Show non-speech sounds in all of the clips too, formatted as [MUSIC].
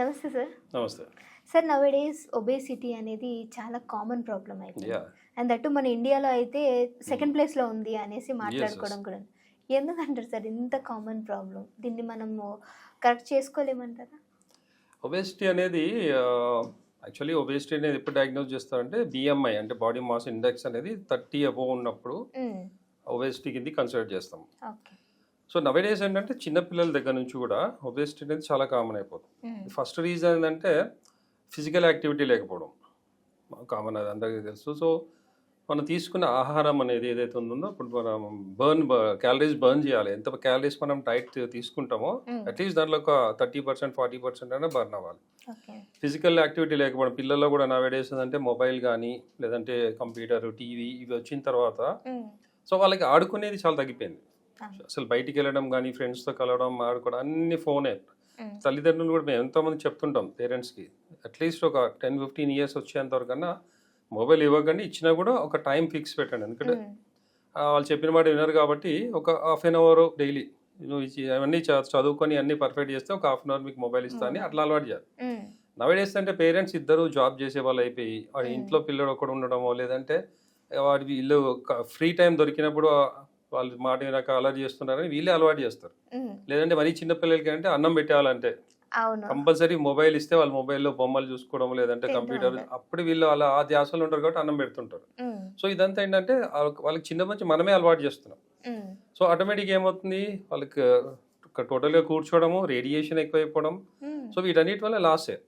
నమస్తే సార్. నమస్తే. Sir now days obesity అనేది చాలా కామన్ ప్రాబ్లం అయిపోయింది. అండ్ దట్టు మన ఇండియాలో అయితే సెకండ్ ప్లేస్లో ఉంది అనేసి మాట్లాడుకోవడం కూడా. ఎందుకంటారు సార్ ఇంత కామన్ ప్రాబ్లం దీన్ని మనము కరెక్ట్ చేసుకోలేమంటారా? ఒబేసిటీ అనేది యాక్చువల్లీ ఒబేసిటీ అనేది ఎప్పుడు డయాగ్నోస్ చేస్తారంటే బిఎంఐ అంటే బాడీ మాస్ ఇండెక్స్ అనేది థర్టీ అబోవ్ ఉన్నప్పుడు ఒబేసిటీ కింద కన్సిడర్ చేస్తాం. ఓకే సో నవేడేస్ ఏంటంటే చిన్నపిల్లల దగ్గర నుంచి కూడా ఒబేసిటీ అనేది చాలా కామన్ అయిపోతుంది. ఫస్ట్ రీజన్ ఏంటంటే ఫిజికల్ యాక్టివిటీ లేకపోవడం. కామన్ అది అందరికీ తెలుసు. సో మనం తీసుకున్న ఆహారం అనేది ఏదైతే ఉందో ఇప్పుడు మనం బర్న్ క్యాలరీస్ బర్న్ చేయాలి. ఎంత క్యాలరీస్ మనం డైట్ తీసుకుంటామో అట్లీస్ట్ దాంట్లో ఒక థర్టీ పర్సెంట్ ఫార్టీ పర్సెంట్ అయినా బర్న్ అవ్వాలి. ఫిజికల్ యాక్టివిటీ లేకపోవడం పిల్లల్లో కూడా నవేడేస్ అంటే మొబైల్ కానీ లేదంటే కంప్యూటర్ టీవీ ఇవి వచ్చిన తర్వాత సో వాళ్ళకి ఆడుకునేది చాలా తగ్గిపోయింది. అసలు బయటికి వెళ్ళడం కానీ ఫ్రెండ్స్తో కలవడం ఆడుకోవడం అన్ని ఫోనే తల్లిదండ్రులు కూడా మేము ఎంతోమంది చెప్తుంటాం పేరెంట్స్కి అట్లీస్ట్ ఒక టెన్ ఫిఫ్టీన్ ఇయర్స్ వచ్చేంత వరకన్నా మొబైల్ ఇవ్వకండి ఇచ్చినా కూడా ఒక టైం ఫిక్స్ పెట్టండి. ఎందుకంటే వాళ్ళు చెప్పిన మాట వినరు కాబట్టి ఒక హాఫ్ అన్ అవర్ డైలీ నువ్వు అవన్నీ చదువుకొని అన్ని పర్ఫెక్ట్ చేస్తే ఒక హాఫ్ అన్ అవర్ మీకు మొబైల్ ఇస్తా అని అట్లా అలవాటు చేయాలి. నవేడేస్ అంటే పేరెంట్స్ ఇద్దరు జాబ్ చేసే వాళ్ళు అయిపోయి వాడి ఇంట్లో పిల్లడు ఒకడు ఉండడమో లేదంటే వాడి వీళ్ళు ఫ్రీ టైం దొరికినప్పుడు వాళ్ళు మాట వినక అలర్ట్ చేస్తున్నారని వీళ్ళే అలవాటు చేస్తారు. లేదంటే మరీ చిన్న పిల్లలకి అంటే అన్నం పెట్టాలంటే కంపల్సరీ మొబైల్ ఇస్తే వాళ్ళు మొబైల్లో బొమ్మలు చూసుకోవడం లేదంటే కంప్యూటర్. అప్పుడు వీళ్ళు అలా ఆ ధ్యాసలో ఉంటారు కాబట్టి అన్నం పెడుతుంటారు. సో ఇదంతా ఏంటంటే వాళ్ళకి- చిన్న నుంచి మనమే అలవాటు చేస్తున్నాం. సో ఆటోమేటిక్గా ఏమవుతుంది? వాళ్ళకి టోటల్గా కూర్చోవడము రేడియేషన్ ఎక్కువైపోవడం. సో వీటన్నిటి వల్ల లాసే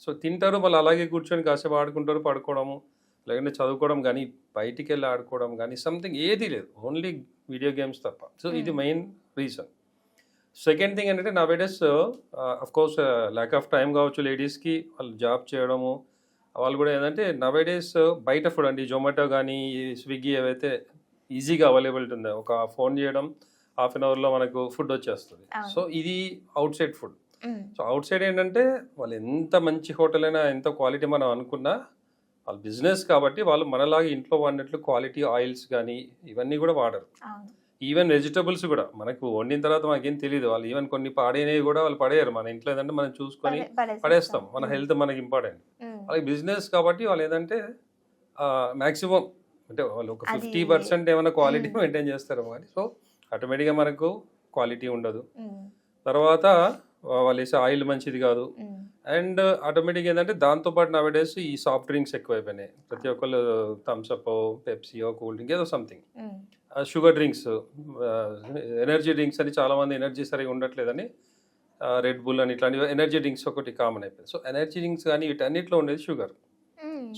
సో తింటారు మళ్ళీ అలాగే కూర్చొని కాసేపు ఆడుకుంటారు పడుకోవడము. లేదంటే చదువుకోవడం కానీ బయటికి వెళ్ళి ఆడుకోవడం కానీ సంథింగ్ ఏది లేదు. ఓన్లీ వీడియో గేమ్స్ తప్ప. సో ఇది మెయిన్ రీజన్ సెకండ్ థింగ్ ఏంటంటే nowadays of course lack of time కావచ్చు లేడీస్కి వాళ్ళు జాబ్ చేయడము. వాళ్ళు కూడా ఏంటంటే నవేడేస్ బయట ఫుడ్ అండి. జొమాటో కానీ స్విగ్గీ ఏవైతే ఈజీగా అవైలబిలిటీ ఉందో ఒక ఫోన్ చేయడం హాఫ్ అన్ అవర్లో మనకు ఫుడ్ వచ్చేస్తుంది. సో ఇది outside food so outside ఏంటంటే వాళ్ళు ఎంత మంచి హోటల్ అయినా ఎంత క్వాలిటీ మనం అనుకున్నా వాళ్ళ బిజినెస్ కాబట్టి వాళ్ళు మనలాగా ఇంట్లో వాడినట్లు క్వాలిటీ ఆయిల్స్ కానీ ఇవన్నీ కూడా వాడరు. ఈవెన్ వెజిటబుల్స్ కూడా మనకు వండిన తర్వాత మనకేం తెలియదు వాళ్ళు ఈవెన్ కొన్ని పాడైనవి కూడా వాళ్ళు పడేయరు. మన ఇంట్లో ఏంటంటే మనం చూసుకొని. పడేస్తాం. మన హెల్త్ మనకి ఇంపార్టెంట్. వాళ్ళకి బిజినెస్ కాబట్టి వాళ్ళు ఏంటంటే మ్యాక్సిమం అంటే వాళ్ళు ఒక ఫిఫ్టీ పర్సెంట్ ఏమైనా క్వాలిటీ మెయింటైన్ చేస్తారు కానీ సో ఆటోమేటిక్గా మనకు క్వాలిటీ ఉండదు. తర్వాత వాళ్ళు వేసే ఆయిల్ మంచిది కాదు. అండ్ ఆటోమేటిక్ ఏంటంటే దాంతోపాటు నవేడేస్ ఈ సాఫ్ట్ డ్రింక్స్ ఎక్కువైపోయినాయి. ప్రతి ఒక్కళ్ళు థమ్స్అప్ పెప్సీయో కూల్ డ్రింక్ ఏదో something sugar drinks energy drinks అని చాలామంది ఎనర్జీ సరిగా ఉండట్లేదని రెడ్ బుల్ అని ఇట్లాంటివి ఎనర్జీ డ్రింక్స్ ఒకటి కామన్ అయిపోయింది. సో ఎనర్జీ డ్రింక్స్ కానీ వీటన్నిటిలో ఉండేది షుగర్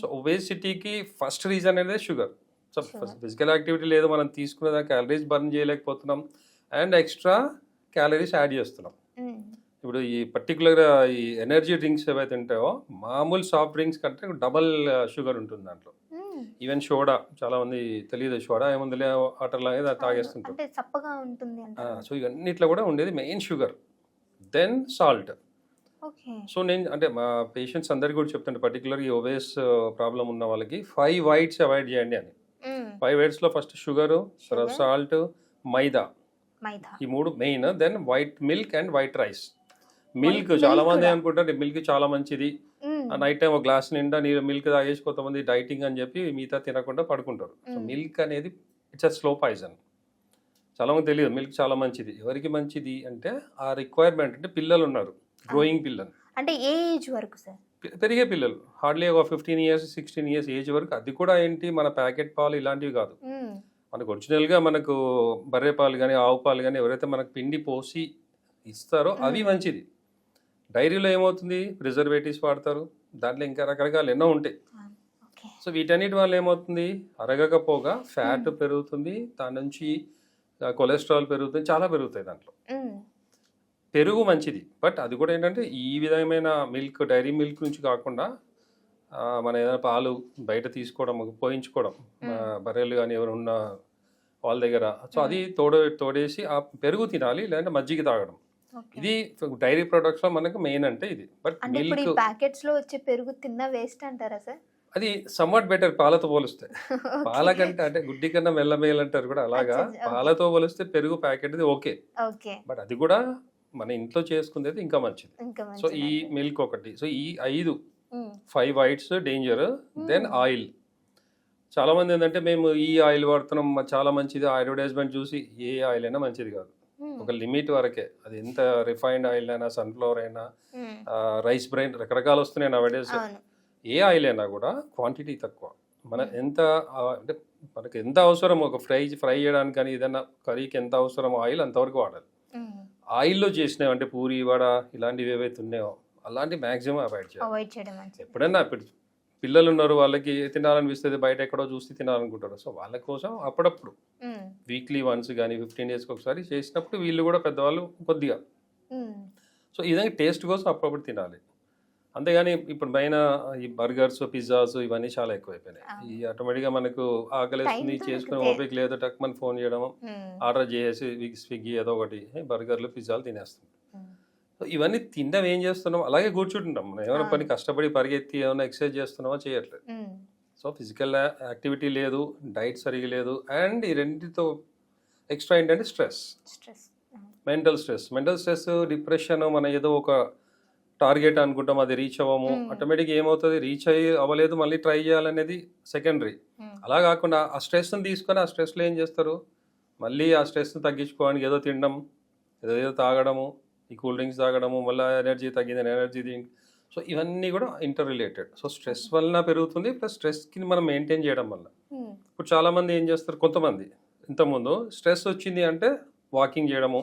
సో ఒబేసిటీకి ఫస్ట్ రీజన్ అనేది షుగర్ సో. ఫిజికల్ యాక్టివిటీ లేదు మనం తీసుకునే క్యాలరీస్ బర్న్ చేయలేకపోతున్నాం. అండ్ ఎక్స్ట్రా క్యాలరీస్ యాడ్ చేస్తున్నాం. ఇప్పుడు ఈ పర్టికులర్ ఈ ఎనర్జీ డ్రింక్స్ ఏవైతే ఉంటాయో మామూలు సాఫ్ట్ డ్రింక్స్ కంటే డబల్ షుగర్ ఉంటుంది దాంట్లో. ఈవెన్ సోడా చాలా మంది తెలియదు సోడా ఏముందిలే వాటర్ లాగే తాగేస్తుంటారు. చప్పగా ఉంటుంది సో ఇవన్నిట్లో కూడా ఉండేది main sugar then salt so నేను అంటే మా పేషెంట్స్ అందరికీ కూడా చెప్తుంటే పర్టికులర్ ఈ ఒబేస్ ప్రాబ్లం ఉన్న వాళ్ళకి ఫైవ్ వైట్స్ అవాయిడ్ చేయండి అని. ఫైవ్ వైట్స్లో ఫస్ట్ షుగరు. సాల్ట్ మైదా. ఈ మూడు main then white milk and white rice milk చాలా మంది. అనుకుంటారు మిల్క్ చాలా మంచిది. నైట్ టైం ఒక గ్లాస్ నిండా నీరు మిల్క్ తాగేసి కొంతమంది డైటింగ్ అని చెప్పి మిగతా తినకుండా పడుకుంటారు. మిల్క్ అనేది ఇట్స్ అ స్లో పాయిజన్ చాలా మంది తెలియదు మిల్క్ చాలా మంచిది. ఎవరికి మంచిది అంటే ఆ రిక్వైర్మెంట్ అంటే పిల్లలు ఉన్నారు గ్రోయింగ్ పిల్లలు. అంటే ఏ ఏజ్ వరకు సార్? పెరిగే పిల్లలు. హార్డ్లీ ఒక fifteen years sixteen years age వరకు. అది కూడా ఏంటి మన ప్యాకెట్ పాలు ఇలాంటివి కాదు. మనకు ఒరిజినల్గా మనకు బర్రె పాలు కానీ ఆవు పాలు కానీ ఎవరైతే మనకు పిండి పోసి ఇస్తారో అవి మంచిది. డైరీలో ఏమవుతుంది? ప్రిజర్వేటివ్స్ వాడతారు. దాంట్లో ఇంకా రకరకాలు ఎన్నో ఉంటాయి. సో వీటన్నిటి వల్ల ఏమవుతుంది? అరగకపోగా ఫ్యాట్ పెరుగుతుంది. దాని నుంచి కొలెస్ట్రాల్ పెరుగుతుంది. చాలా పెరుగుతాయి దాంట్లో. పెరుగు మంచిది. బట్ అది కూడా ఏంటంటే ఈ విధమైన మిల్క్ డైరీ మిల్క్ నుంచి కాకుండా మన ఏదైనా పాలు బయట తీసుకోవడం పోయించుకోవడం బర్రెలు కానీ ఎవరు ఉన్న వాళ్ళ దగ్గర. సో అది తోడ తోడేసి ఆ పెరుగు తినాలి లేదంటే మజ్జిగ తాగడం. ఇది డైరీ ప్రొడక్ట్స్లో మనకు మెయిన్ అంటే ఇది. బట్ మిల్క్ ప్యాకెట్స్లో వచ్చే పెరుగు తిన్న వేస్ట్ అంటారా సార్? అది సమ్వాట్ బెటర్ పాలతో పోలిస్తే. [LAUGHS] పాల కంటే అంటే గుడ్డి కన్నా మెల్లమేలు అంటారు కూడా అలాగా. పాలతో పోలిస్తే పెరుగు ప్యాకెట్ ఓకే. ఓకే. బట్ అది కూడా మన ఇంట్లో చేసుకునేది ఇంకా మంచిది. సో ఈ. మిల్క్ ఒకటి. సో ఈ ఐదు five whites danger then oil. చాలా మంది ఏంటంటే మేము ఈ ఆయిల్ వాడుతున్నాం చాలా మంచిది అడ్వర్టైజ్మెంట్ చూసి ఏ ఆయిల్ అయినా మంచిది కాదు. ఒక లిమిట్ వరకే. అది ఎంత రిఫైన్డ్ ఆయిల్ అయినా సన్ఫ్లవర్ అయినా రైస్ బ్రెయిన్ రకరకాలు వస్తున్నాయి నవడేస్ అవును. ఏ ఆయిల్ అయినా కూడా క్వాంటిటీ తక్కువ. మన ఎంత అంటే మనకి ఎంత అవసరం ఒక ఫ్రై ఫ్రై చేయడానికి కానీ ఏదైనా కర్రీకి ఎంత అవసరం ఆయిల్ అంతవరకు వాడాలి. ఆయిల్లో చేసినవి అంటే పూరి వడ ఇలాంటివి ఏవైతే ఉన్నాయో అలాంటి మ్యాక్సిమం అవాయిడ్ చేయాలి. ఎప్పుడైనా పిల్లలు ఉన్నారు వాళ్ళకి తినాలనిపిస్తుంది బయట ఎక్కడో చూసి తినాలనుకుంటారు. సో వాళ్ళ కోసం అప్పుడప్పుడు వీక్లీ వన్స్ కానీ ఫిఫ్టీన్ డేస్కి ఒకసారి చేసినప్పుడు వీళ్ళు కూడా పెద్దవాళ్ళు కొద్దిగా. సో ఈ విధంగా టేస్ట్ కోసం అప్పుడప్పుడు తినాలి. అంతేగాని ఇప్పుడు పైన ఈ బర్గర్స్ పిజ్జాస్ ఇవన్నీ చాలా ఎక్కువైపోయినాయి. ఈ ఆటోమేటిక్గా మనకు ఆకలిస్తుంది చేసుకుని ఓపిక లేదు టక్ మన ఫోన్ చేయడం ఆర్డర్ చేసి స్విగ్గీ ఏదో ఒకటి బర్గర్లు పిజ్జాలు తినేస్తాం. సో ఇవన్నీ తినడం ఏం చేస్తున్నాం అలాగే కూర్చుంటున్నాం మనం ఏమైనా పని. కష్టపడి పరిగెత్తి ఏమైనా ఎక్సర్సైజ్ చేస్తున్నామా చేయట్లేదు. సో ఫిజికల్ యాక్టివిటీ లేదు డైట్ సరిగా లేదు అండ్ ఈ రెండింటితో ఎక్స్ట్రా ఏంటంటే stress. Stress. Mental stress. Mental stress depression మన ఏదో ఒక టార్గెట్ అనుకుంటాం అది రీచ్ అవ్వము. Hmm. ఆటోమేటిక్ ఏమవుతుంది? రీచ్ అయ్యి అవ్వలేదు మళ్ళీ ట్రై చేయాలనేది సెకండరీ. అలా కాకుండా ఆ స్ట్రెస్ని తీసుకొని ఆ స్ట్రెస్లో ఏం చేస్తారు? మళ్ళీ ఆ స్ట్రెస్ని తగ్గించుకోవడానికి ఏదో తినడం ఏదో ఏదో తాగడము ఈ కూల్ డ్రింక్స్ తాగడము మళ్ళీ ఎనర్జీ తగ్గిందని ఎనర్జీ సో ఇవన్నీ కూడా ఇంటర్ రిలేటెడ్ సో స్ట్రెస్ వలన పెరుగుతుంది ప్లస్ స్ట్రెస్కి మనం మెయింటైన్ చేయడం వల్ల ఉమ్, ఇప్పుడు చాలామంది ఏం చేస్తారు? కొంతమంది. ఇంతకుముందు స్ట్రెస్ వచ్చింది అంటే వాకింగ్ చేయడము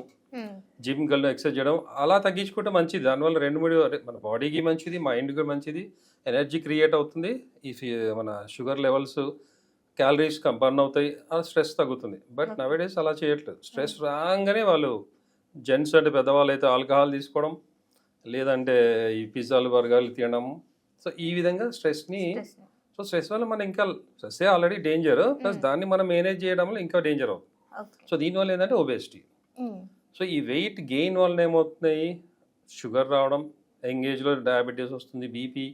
జిమ్ గల్లో ఎక్సర్సైజ్ చేయడం అలా తగ్గించుకుంటే మంచిది. దానివల్ల రెండు మూడు మన బాడీకి మంచిది మైండ్కి మంచిది ఎనర్జీ క్రియేట్ అవుతుంది. ఈ ఫి- మన షుగర్ లెవెల్స్ క్యాలరీస్ బర్న్ అవుతాయి ఆ స్ట్రెస్ తగ్గుతుంది. బట్. నవేడేస్ అలా చేయట్లేదు. స్ట్రెస్ రాగానే వాళ్ళు జెంట్స్ అంటే పెద్దవాళ్ళు అయితే ఆల్కహాల్ తీసుకోవడం లేదంటే ఈ పిజ్జాలు బర్గర్లు తినడం సో ఈ విధంగా స్ట్రెస్ని స్ట్రెస్. సో స్ట్రెస్ వల్ల మనం ఇంకా స్ట్రెస్ ఆల్రెడీ డేంజర్. ప్లస్. దాన్ని మనం మేనేజ్ చేయడంలో ఇంకా డేంజర్ అవుతుంది సో దీనివల్ల ఏంటంటే ఒబేసిటీ. సో ఈ వెయిట్ గెయిన్ వల్ల ఏమవుతున్నాయి? షుగర్ రావడం యంగేజ్లో డయాబెటీస్ వస్తుంది బీపీ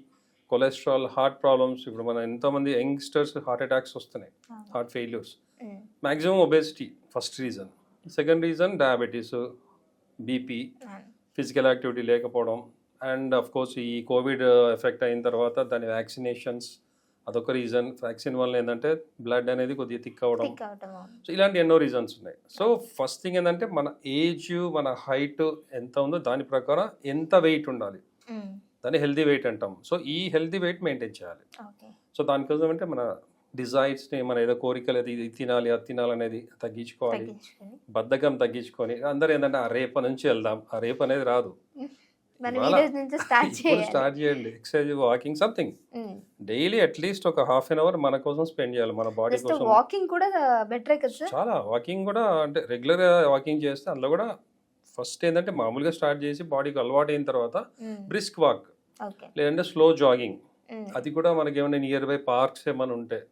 కొలెస్ట్రాల్ హార్ట్ ప్రాబ్లమ్స్. ఇప్పుడు మన ఎంతోమంది యంగ్స్టర్స్ హార్ట్ అటాక్స్ వస్తున్నాయి. Heart failures. Maximum obesity first reason. Second reason diabetes BP. Physical activity లేకపోవడం. అండ్ అఫ్ కోర్స్ ఈ కోవిడ్ ఎఫెక్ట్ అయిన తర్వాత దాని వ్యాక్సినేషన్స్ అదొక రీజన్ వ్యాక్సిన్ వల్ల ఏంటంటే బ్లడ్ అనేది కొద్దిగా థిక్ అవ్వడం. సో ఇలాంటి ఎన్నో రీజన్స్ ఉన్నాయి. సో ఫస్ట్ థింగ్ ఏంటంటే మన ఏజ్ మన హైట్ ఎంత ఉందో దాని ప్రకారం ఎంత వెయిట్ ఉండాలి. దాన్ని హెల్దీ వెయిట్ అంటాం. సో ఈ హెల్దీ వెయిట్ మెయింటైన్ చేయాలి. సో దానికోసం అంటే మన డిజైర్స్ని మన ఏదో కోరికలు అది ఇది తినాలి అది తినాలి అనేది తగ్గించుకోవాలి. తగ్గించుకొని బద్ధకం తగ్గించుకొని అందరూ ఏంటంటే ఆ రేప నుంచి వెళ్దాం ఆ రేపు అనేది రాదు. మనం ఈ ఇవాళ రోజు నుంచి స్టార్ట్ [LAUGHS] ఇప్పుడు చేయాలి. స్టార్ట్ చేయండి. Exercise walking something. Daily at least ఒక హాఫ్ అన్ అవర్ మన కోసం స్పెండ్ చేయాలి మన బాడీ జస్ట్ కోసం. వాకింగ్ కూడా బెటరే కదా సార్? చాలా. వాకింగ్ కూడా అంటే రెగ్యులర్గా వాకింగ్ చేస్తే అందులో కూడా ఫస్ట్ ఏంటంటే మామూలుగా స్టార్ట్ చేసి బాడీకి అలవాటు అయిన తర్వాత బ్రిస్క్ వాక్ ఓకే. లేదంటే స్లో జాగింగ్. అది కూడా మనకి ఏమైనా నియర్ బై పార్క్స్ ఏమైనా ఉంటాయి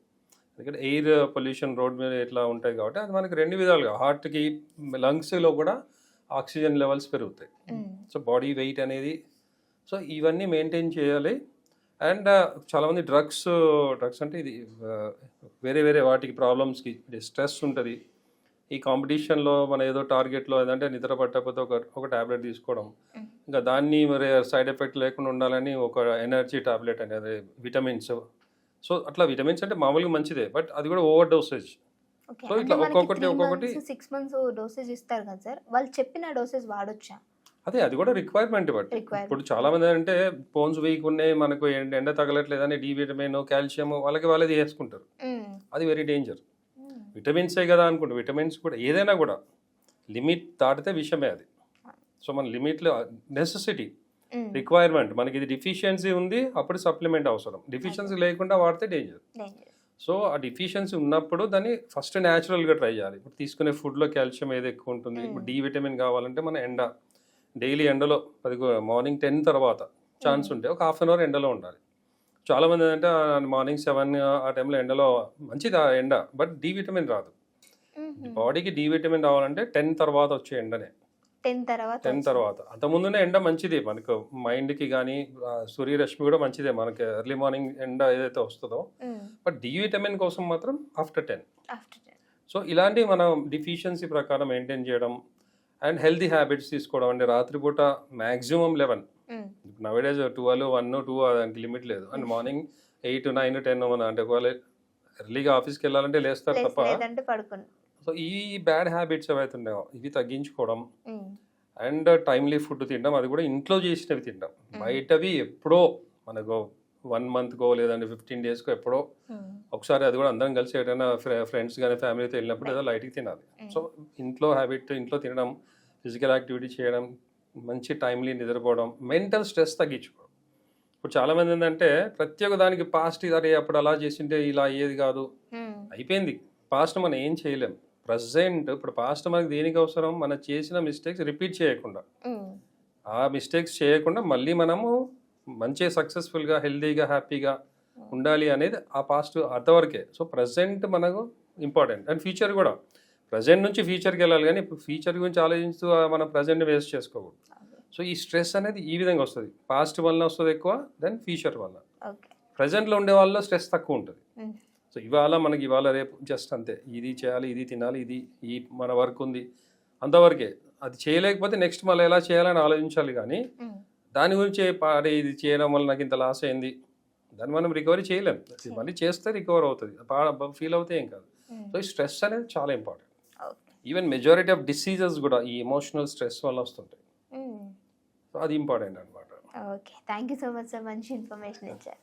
ఎందుకంటే ఎయిర్ పొల్యూషన్ రోడ్ మీద ఇట్లా ఉంటాయి కాబట్టి అది మనకి రెండు విధాలుగా. హార్ట్కి లంగ్స్లో కూడా ఆక్సిజన్ లెవెల్స్ పెరుగుతాయి. సో బాడీ వెయిట్ అనేది సో ఇవన్నీ మెయింటైన్ చేయాలి. అండ్ చాలామంది డ్రగ్స్ డ్రగ్స్ అంటే ఇది వేరే వేరే వాటికి ప్రాబ్లమ్స్కి స్ట్రెస్ ఉంటుంది. ఈ కాంపిటీషన్లో మన ఏదో టార్గెట్లో ఏదంటే నిద్ర పట్టకపోతే ఒక ఒక టాబ్లెట్ తీసుకోవడం. ఇంకా దాన్ని మరి సైడ్ ఎఫెక్ట్ లేకుండా ఉండాలని ఒక ఎనర్జీ టాబ్లెట్ అనేది విటమిన్స్ సో అట్లా విటమిన్స్ అంటే మామూలుగా మంచిదే బట్ అది కూడా ఓవర్ డోసేజ్. సో ఇట్లా ఒక్కొక్కటి ఒక్కొక్కటి సిక్స్ మంత్స్ డోసేజ్ ఇస్తారు కదా సార్ వాళ్ళు చెప్పిన డోసేజ్ వాడొచ్చా? అదే అది కూడా రిక్వైర్మెంట్ బట్టి. ఇప్పుడు చాలా మంది అంటే బోన్స్ వీక్ ఉన్నాయి మనకు ఎండ తగలట్లేదని డి విటమిన్ కాల్షియం వాళ్ళకి వాళ్ళది వేసుకుంటారు అది వెరీ డేంజర్ విటమిన్సే కదా అనుకుంటారు విటమిన్స్ కూడా ఏదైనా కూడా లిమిట్ దాటితే విషయమే అది. సో మన లిమిట్లో నెసెసిటీ రిక్వైర్మెంట్. మనకి ఇది డిఫిషియన్సీ ఉంది అప్పుడు సప్లిమెంట్ అవసరం. డిఫిషియన్సీ లేకుండా వాడితే డేంజర్. సో ఆ డిఫిషియన్సీ ఉన్నప్పుడు దాన్ని ఫస్ట్ న్యాచురల్గా ట్రై చేయాలి. ఇప్పుడు తీసుకునే ఫుడ్లో కాల్షియం ఏది ఎక్కువ ఉంటుంది? ఇప్పుడు డి విటమిన్ కావాలంటే మన ఎండ. డైలీ ఎండలో పది మార్నింగ్ టెన్ తర్వాత ఛాన్స్ ఉంటే ఒక హాఫ్ అన్ అవర్ ఎండలో ఉండాలి. చాలా మంది అంటే మార్నింగ్ సెవెన్ ఆ టైంలో ఎండలో మంచిది ఎండ. బట్ డి విటమిన్ రాదు. బాడీకి డి విటమిన్ రావాలంటే టెన్ తర్వాత వచ్చే ఎండనే. టెన్ తర్వాత టెన్. తర్వాత. అంత ముందునే ఎండ మంచిది మనకు మైండ్కి కానీ సూర్యరశ్మి కూడా మంచిదే మనకి ఎర్లీ మార్నింగ్ ఎండ ఏదైతే వస్తుందో. బట్ డి విటమిన్ కోసం మాత్రం ఆఫ్టర్ టెన్. సో ఇలాంటి మనం డిఫిషియన్సీ ప్రకారం మెయింటైన్ చేయడం అండ్ హెల్తీ హ్యాబిట్స్ తీసుకోవడం అంటే రాత్రిపూట maximum eleven. Nowadays twelve one two దానికి లిమిట్ లేదు. And morning eight nine ten అంటే ఒకవేళ ఎర్లీగా ఆఫీస్కి వెళ్ళాలంటే లేస్తారు తప్ప సో ఈ బ్యాడ్ హ్యాబిట్స్ ఏవైతే ఉన్నాయో ఇవి తగ్గించుకోవడం అండ్ టైమ్లీ ఫుడ్ తినడం అది కూడా ఇంట్లో చేసినవి తినడం. బయటవి ఎప్పుడో మనకు వన్ మంత్కో లేదంటే ఫిఫ్టీన్ డేస్కో ఎప్పుడో ఒకసారి అది కూడా అందరం కలిసి ఎటైనా ఫ్రెండ్స్ కానీ ఫ్యామిలీతో వెళ్ళినప్పుడు ఏదో లైట్గా తినాలి. సో ఇంట్లో హ్యాబిట్ ఇంట్లో తినడం ఫిజికల్ యాక్టివిటీ చేయడం మంచి టైమ్లీ నిద్రపోవడం మెంటల్ స్ట్రెస్ తగ్గించుకోవడం. ఇప్పుడు చాలామంది ఏంటంటే ప్రతి ఒక్క దానికి పాస్ట్ అరే అప్పుడు అలా చేసింటే ఇలా అయ్యేది కాదు. అయిపోయింది. పాస్ట్ మనం ఏం చేయలేం. ప్రజెంట్ ఇప్పుడు పాస్ట్ మనకి దేనికి అవసరం? మనం చేసిన మిస్టేక్స్ రిపీట్ చేయకుండా. ఆ మిస్టేక్స్ చేయకుండా మళ్ళీ మనము మంచి సక్సెస్ఫుల్గా హెల్తీగా హ్యాపీగా ఉండాలి అనేది ఆ పాస్ట్ అంతవరకే సో ప్రజెంట్ మనకు ఇంపార్టెంట్ అండ్ ఫ్యూచర్ కూడా. ప్రజెంట్ నుంచి ఫ్యూచర్కి వెళ్ళాలి కానీ ఇప్పుడు ఫ్యూచర్ గురించి ఆలోచిస్తూ మనం ప్రజెంట్ వేస్ట్ చేసుకోకూడదు. సో ఈ స్ట్రెస్ అనేది ఈ విధంగా వస్తుంది. పాస్ట్ వల్ల వస్తుంది ఎక్కువ దెన్ ఫ్యూచర్ వల్ల ప్రజెంట్లో ఉండే వాళ్ళలో స్ట్రెస్ తక్కువ ఉంటుంది. సో ఇవాళ మనకి ఇవాళ రేపు జస్ట్ అంతే. ఇది చేయాలి ఇది తినాలి ఇది ఈ మన వర్క్ ఉంది. అంతవరకే అది చేయలేకపోతే నెక్స్ట్ మళ్ళీ ఎలా చేయాలని ఆలోచించాలి కానీ దాని గురించి పాడే ఇది చేయడం వల్ల నాకు ఇంత లాస్ అయింది. దాన్ని మనం రికవరీ చేయలేం. ఇది మళ్ళీ చేస్తే రికవర్ అవుతుంది. ఫీల్ అవుతే ఏం కాదు. సో ఈ స్ట్రెస్ అనేది చాలా important even majority of diseases కూడా ఈ ఎమోషనల్ స్ట్రెస్ వల్ల వస్తుంటాయి. సో అది ఇంపార్టెంట్ అనమాట okay thank you so much sir మంచి ఇన్ఫర్మేషన్ ఇచ్చారు.